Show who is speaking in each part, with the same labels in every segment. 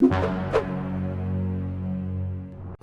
Speaker 1: you.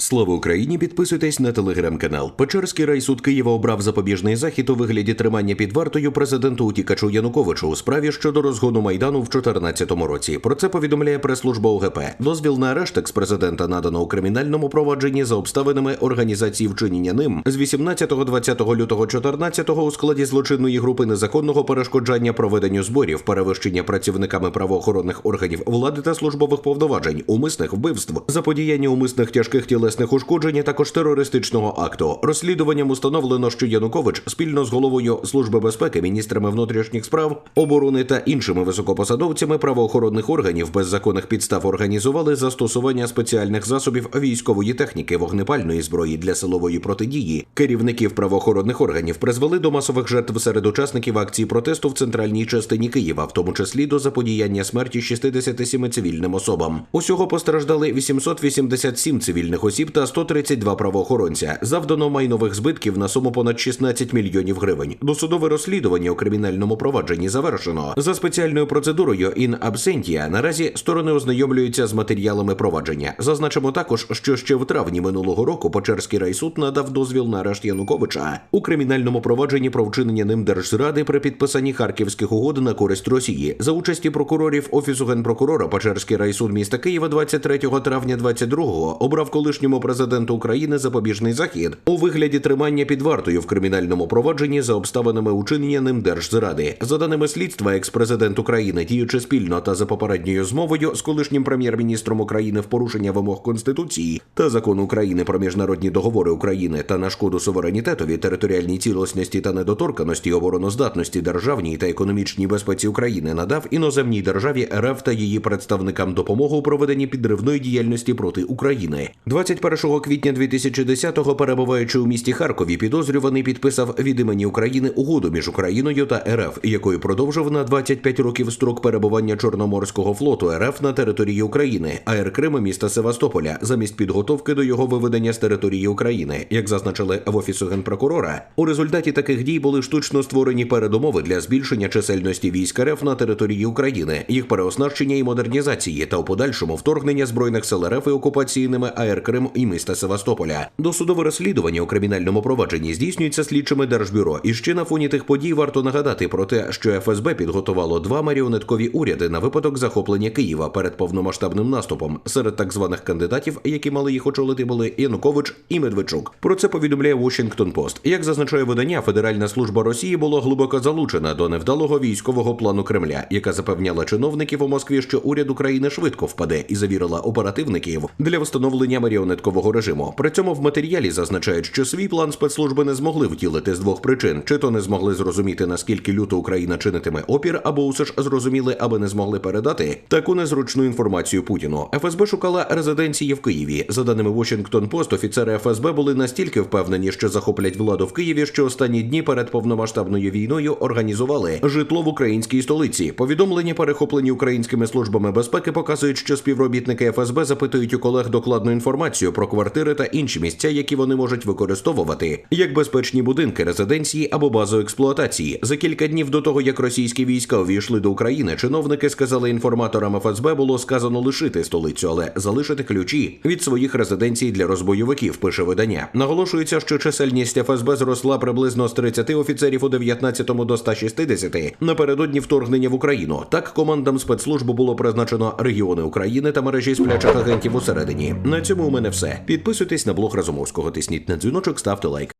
Speaker 1: Слава Україні! Підписуйтесь на телеграм-канал. Печерський райсуд Києва обрав запобіжний захід у вигляді тримання під вартою президенту утікачу Януковичу у справі щодо розгону майдану в 2014 році. Про це повідомляє прес-служба ОГП. Дозвіл на арешт екс-президента надано у кримінальному провадженні за обставинами організації вчинення ним з 18-20 лютого 14 у складі злочинної групи незаконного перешкоджання проведенню зборів, перевищення працівниками правоохоронних органів влади та службових повноважень, умисних вбивств, заподіяння умисних тяжких тілесних ушкоджень, також терористичного акту. Розслідуванням установлено, що Янукович спільно з головою служби безпеки, міністрами внутрішніх справ, оборони та іншими високопосадовцями правоохоронних органів без законних підстав організували застосування спеціальних засобів військової техніки, вогнепальної зброї для силової протидії. Керівників правоохоронних органів призвели до масових жертв серед учасників акції протесту в центральній частині Києва, в тому числі до заподіяння смерті 67 цивільним особам. Усього постраждали 887 цивільних осіб та 132 правоохоронця. Завдано майнових збитків на суму понад 16 мільйонів гривень. Досудове розслідування у кримінальному провадженні завершено. За спеціальною процедурою in absentia наразі сторони ознайомлюються з матеріалами провадження. Зазначимо також, що ще в травні минулого року Печерський райсуд надав дозвіл на арешт Януковича у кримінальному провадженні про вчинення ним держзради при підписанні харківських угод на користь Росії за участі прокурорів офісу генпрокурора Печерський райсуд міста Києва 23 травня 22-го обрав колишньому президенту України запобіжний захід у вигляді тримання під вартою в кримінальному провадженні за обставинами учинення ним держзради. За даними слідства, екс-президент України, діючи спільно та за попередньою змовою з колишнім прем'єр-міністром України в порушення вимог Конституції та закону України про міжнародні договори України та на шкоду суверенітетові, територіальній цілісності та недоторканості, обороноздатності державній та економічній безпеці України надав іноземній державі РФ та її представникам допомогу у проведенні підривної діяльності проти України. 21 квітня 2010-го, перебуваючи у місті Харкові, підозрюваний підписав від імені України угоду між Україною та РФ, якою продовжив на 25 років строк перебування Чорноморського флоту РФ на території України, АР Крим міста Севастополя, замість підготовки до його виведення з території України, як зазначили в офісу генпрокурора. У результаті таких дій були штучно створені передумови для збільшення чисельності військ РФ на території України, їх переоснащення і модернізації та у подальшому вторгнення збройних сил РФ і окупації ними АР Крим і міста Севастополя. Досудове розслідування у кримінальному провадженні здійснюється слідчими держбюро. І ще на фоні тих подій варто нагадати про те, що ФСБ підготувало два маріонеткові уряди на випадок захоплення Києва перед повномасштабним наступом. Серед так званих кандидатів, які мали їх очолити, були Янукович і Медведчук. Про це повідомляє Washington Post. Як зазначає видання, Федеральна служба Росії була глибоко залучена до невдалого військового плану Кремля, яка запевняла чиновників у Москві, що уряд України швидко впаде і завірила оперативників для встановлення маріонеткового режиму. При цьому в матеріалі зазначають, що свій план спецслужби не змогли втілити з двох причин: чи то не змогли зрозуміти наскільки люто Україна чинитиме опір, або усе ж зрозуміли, аби не змогли передати таку незручну інформацію Путіну. ФСБ шукала резиденції в Києві. За даними Washington Post, офіцери ФСБ були настільки впевнені, що захоплять владу в Києві, що останні дні перед повномасштабною війною організували житло в українській столиці. Повідомлення, перехоплені українськими службами безпеки, показують, що співробітники ФСБ запитують у колег докладну інформацію про квартири та інші місця, які вони можуть використовувати як безпечні будинки, резиденції або базу експлуатації. За кілька днів до того, як російські війська увійшли до України, чиновники сказали інформаторам ФСБ, було сказано лишити столицю, але залишити ключі від своїх резиденцій для розбойовиків. Пише видання. Наголошується, що чисельність ФСБ зросла приблизно з 30 офіцерів у 19-му до 160 напередодні вторгнення в Україну. Так командам спецслужб було призначено регіони України та мережі сплячих агентів усередині. На цьому у мене все. Підписуйтесь на блог Разумовського, тисніть на дзвіночок, ставте лайк.